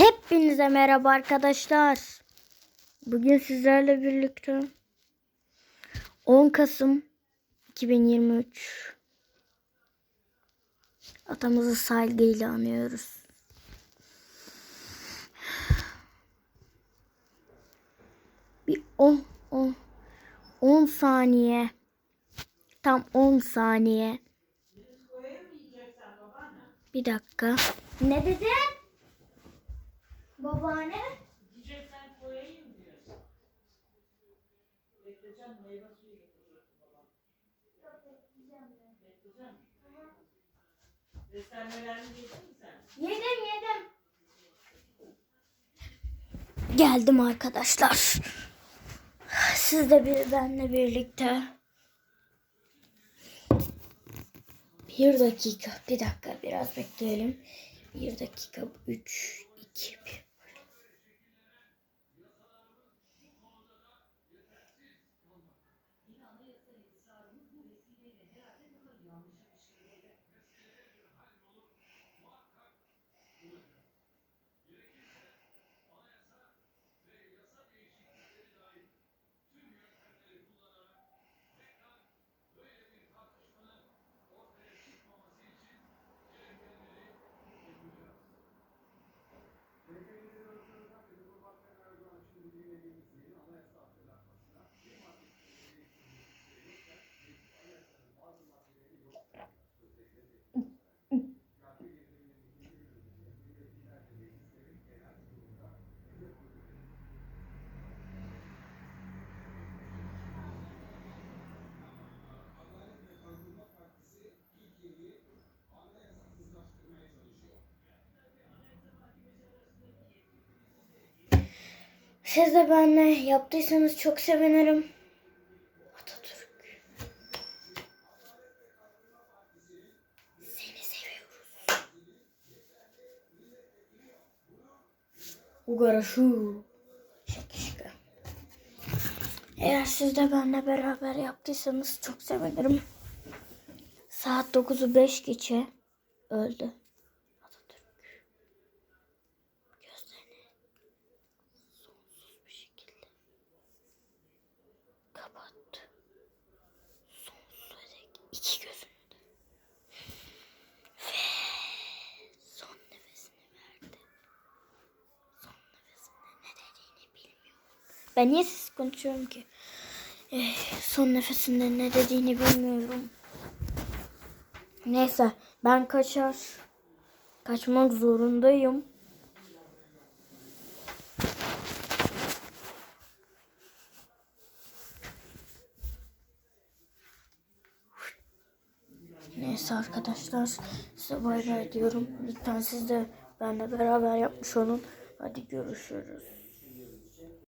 Hepinize merhaba arkadaşlar. Bugün sizlerle birlikte 10 Kasım 2023 atamızı saygıyla anıyoruz. Bir 10 10 10 saniye tam 10 saniye bir dakika. Ne dedin? Babaanne? Yiyeceksen koyayım diyorsun. Bekleyeceğim meyve suyu getirecek babam. Bekleyeceğim. Beslenmelerini yedin mi sen? Yedim yedim. Geldim arkadaşlar. Siz de bir benle birlikte. Bir dakika, bir dakika biraz bekleyelim. Bir dakika, üç, iki, bir. Yeah. Siz de benle yaptıysanız çok sevinirim. Atatürk. Seni seviyoruz. Ugara şu. Şaka. Eğer siz de benimle beraber yaptıysanız çok sevinirim. Saat 9'u 5 geçe öldü. İki gözünü. Ve son nefesini verdi. Son nefesinde ne dediğini bilmiyorum. Ben niye siz konuşuyorum ki? Eh, son nefesinde ne dediğini bilmiyorum. Neyse ben kaçar. Kaçmak zorundayım. Neyse arkadaşlar size bay bay diyorum. Lütfen siz de benimle beraber yapmış olun. Hadi görüşürüz.